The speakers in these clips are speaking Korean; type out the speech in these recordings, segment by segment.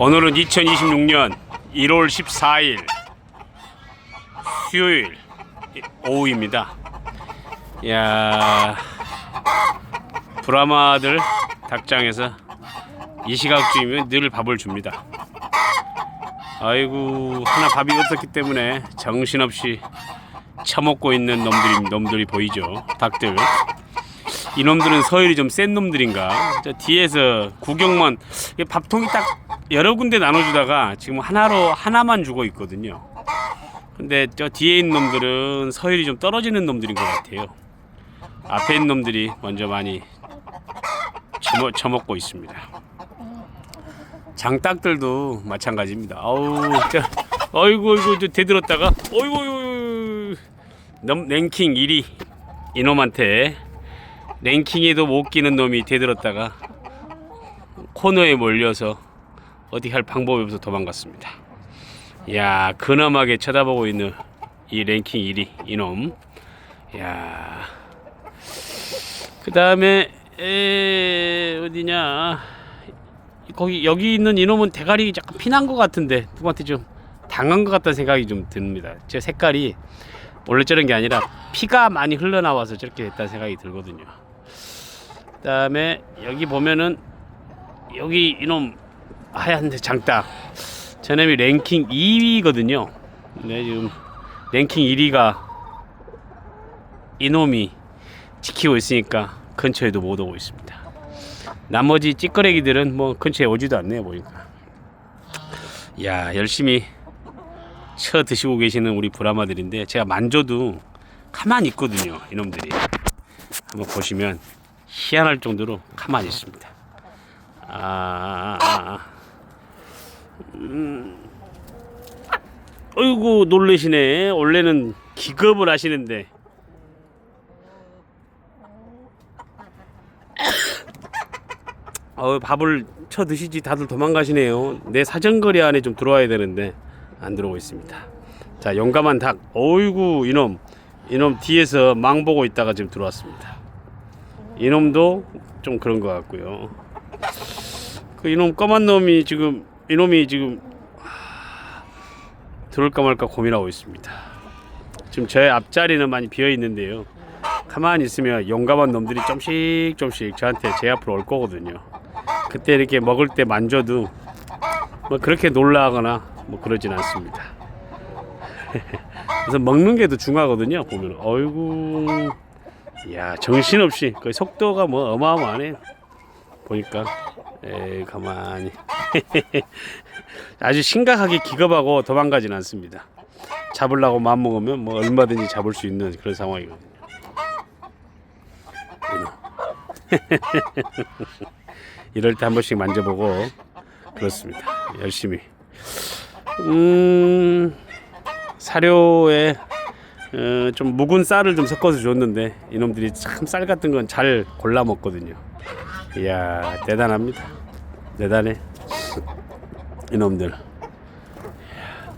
오늘은 2026년 1월 14일 수요일 오후입니다. 야 브라마들 닭장에서 이 시각쯤이면 늘 밥을 줍니다. 아이고 하나 밥이 없었기 때문에 정신없이 처먹고 있는 놈들이 놈들이 보이죠. 닭들. 이놈들은 서열이 좀 센 놈들인가? 저 뒤에서 구경만 밥통이 딱 여러 군데 나눠주다가 지금 하나로 하나만 주고 있거든요. 근데 저 뒤에 있는 놈들은 서열이 좀 떨어지는 놈들인 것 같아요. 앞에 있는 놈들이 먼저 많이 처먹, 처먹고 있습니다. 장닭들도 마찬가지입니다. 아우, 저, 어이구, 어이구, 저 대들었다가, 어이구, 어이구, 넘 랭킹 1위 이놈한테 랭킹에도 못 끼는 놈이 대들었다가 코너에 몰려서 어디 할 방법이 없어 도망갔습니다. 야, 근엄하게 쳐다보고 있는 이 랭킹 1위 이놈. 야. 그 다음에 에 어디냐? 거기 여기 있는 이놈은 대가리 약간 피난 것 같은데 누구한테 좀 당한 것 같다는 생각이 좀 듭니다. 제 색깔이 원래 저런 게 아니라 피가 많이 흘러나와서 저렇게 됐다는 생각이 들거든요. 그다음에 여기 보면은 여기 이놈 하얀 장딱 저놈이 랭킹 2위거든요. 네, 지금 랭킹 1위가 이놈이 지키고 있으니까 근처에도 못 오고 있습니다. 나머지 찌끄레기들은 뭐 근처에 오지도 않네요 보니까. 야 열심히 쳐 드시고 계시는 우리 브라마들인데 제가 만져도 가만히 있거든요 이놈들이. 한번 보시면 희한할 정도로 가만히 있습니다. 아, 아, 아. 음. 어이구 놀래시네. 원래는 기겁을 하시는데. 어 밥을 쳐 드시지 다들 도망가시네요. 내 사정거리 안에 좀 들어와야 되는데 안 들어오고 있습니다. 자 용감한 닭. 어이구 이놈 이놈 뒤에서 망 보고 있다가 지금 들어왔습니다. 이놈도 좀 그런 것 같고요. 그 이놈 검은 놈이 지금 이놈이 지금 하, 들어올까 말까 고민하고 있습니다. 지금 저의 앞자리는 많이 비어 있는데요. 가만히 있으면 용감한 놈들이 좀씩 좀씩 저한테 제 앞으로 올 거거든요. 그때 이렇게 먹을 때 만져도 뭐 그렇게 놀라거나 뭐 그러진 않습니다. 그래서 먹는 게 더 중요하거든요. 보면 어이구 야 정신없이 그 속도가 뭐 어마어마하네 보니까 에 가만히 아주 심각하게 기겁하고 도망가진 않습니다 잡으려고 마음 먹으면 뭐 얼마든지 잡을 수 있는 그런 상황이거든요. 이럴 때 한 번씩 만져보고 그렇습니다 열심히 음 사료에 어, 좀 묵은 쌀을 좀 섞어서 줬는데 이놈들이 참 쌀 같은 건 잘 골라 먹거든요. 이야 대단합니다. 대단해 이놈들.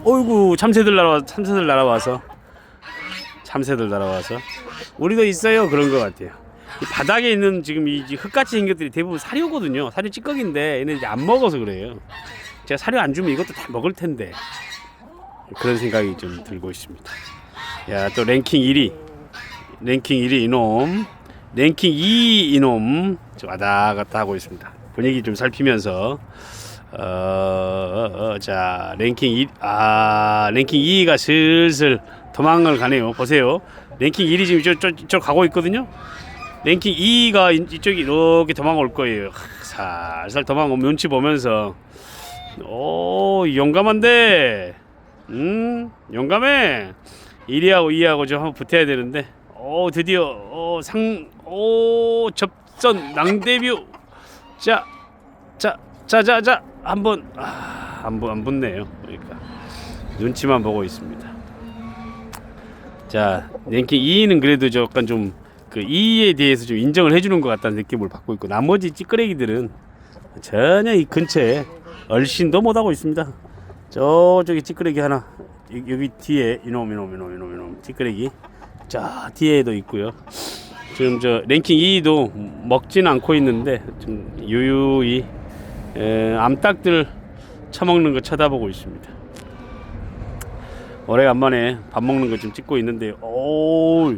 어이구 참새들 날아와 참새들 날아와서 참새들 날아와서 우리도 있어요 그런 것 같아요. 이 바닥에 있는 지금 이 흙같이 생긴 것들이 대부분 사료거든요. 사료 찌꺼기인데 얘네 이제 안 먹어서 그래요. 제가 사료 안 주면 이것도 다 먹을 텐데 그런 생각이 좀 들고 있습니다. 야, 또 랭킹 1위. 랭킹 1위 이놈. 랭킹 2위 이놈. 좀 왔다 갔다 하고 있습니다. 분위기 좀 살피면서. 어, 어, 어, 자, 랭킹 1, 아, 랭킹 2위가 슬슬 도망을 가네요. 보세요. 랭킹 1위 지금 저, 저, 저 가고 있거든요. 랭킹 2위가 이- 이쪽이 이렇게 도망올 거예요. 하, 살살 도망오면 눈치 보면서. 오, 용감한데. 음, 용감해. 1위하고 2위하고 좀 한번 붙어야 되는데 오 드디어 오, 상, 오 접선 낭데뷰 자 자 자 자 자 한번 아, 안안 안 붙네요. 그러니까 눈치만 보고 있습니다. 자 랭킹 2위는 그래도 저 약간 좀 그 2위에 대해서 좀 인정을 해주는 것 같다는 느낌을 받고 있고 나머지 찌끄레기들은 전혀 이 근처에 얼씬도 못하고 있습니다. 저쪽에 찌끄레기 하나 여- 여기 뒤에 이놈 이놈 이놈 이놈 이놈 찌끄레기. 자 뒤에도 있고요. 지금 저 랭킹 2위도 먹진 않고 있는데 좀 유유히 에, 암탉들 처먹는 거 쳐다보고 있습니다. 오래간만에 밥 먹는 거 지금 찍고 있는데 오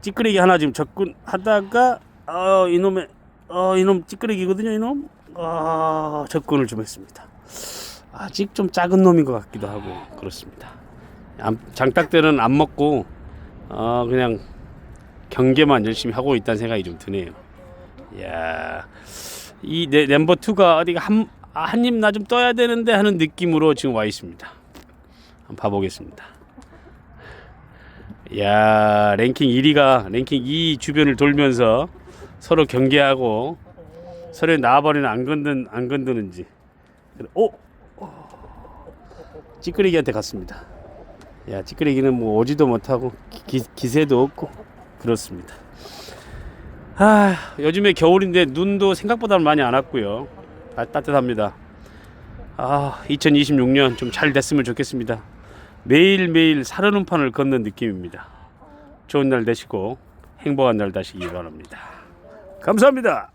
찌끄레기 하나 지금 접근하다가 어 이놈의 어 이놈 찌끄레기거든요 이놈 아 접근을 좀 했습니다. 아직 좀 작은 놈인 것 같기도 하고 그렇습니다. 암- 장딱들은 안 먹고 어 그냥 경계만 열심히 하고 있다는 생각이 좀 드네요. 야, 이 네, 넘버 2가 어디가 한 한 입 나 좀 떠야 되는데 하는 느낌으로 지금 와 있습니다. 한번 봐보겠습니다. 야, 랭킹 1위가 랭킹 2 주변을 돌면서 서로 경계하고 서로 나와버리는 안 건든 안 건드는지. 오, 찌끄레기한테 갔습니다. 야, 찌끄레기는 뭐 오지도 못하고 기, 기세도 없고 그렇습니다. 아, 요즘에 겨울인데 눈도 생각보다 많이 안 왔고요. 아, 따뜻합니다. 아, 2026년 좀 잘 됐으면 좋겠습니다. 매일매일 살얼음판을 걷는 느낌입니다. 좋은 날 되시고 행복한 날 되시기 바랍니다. 감사합니다.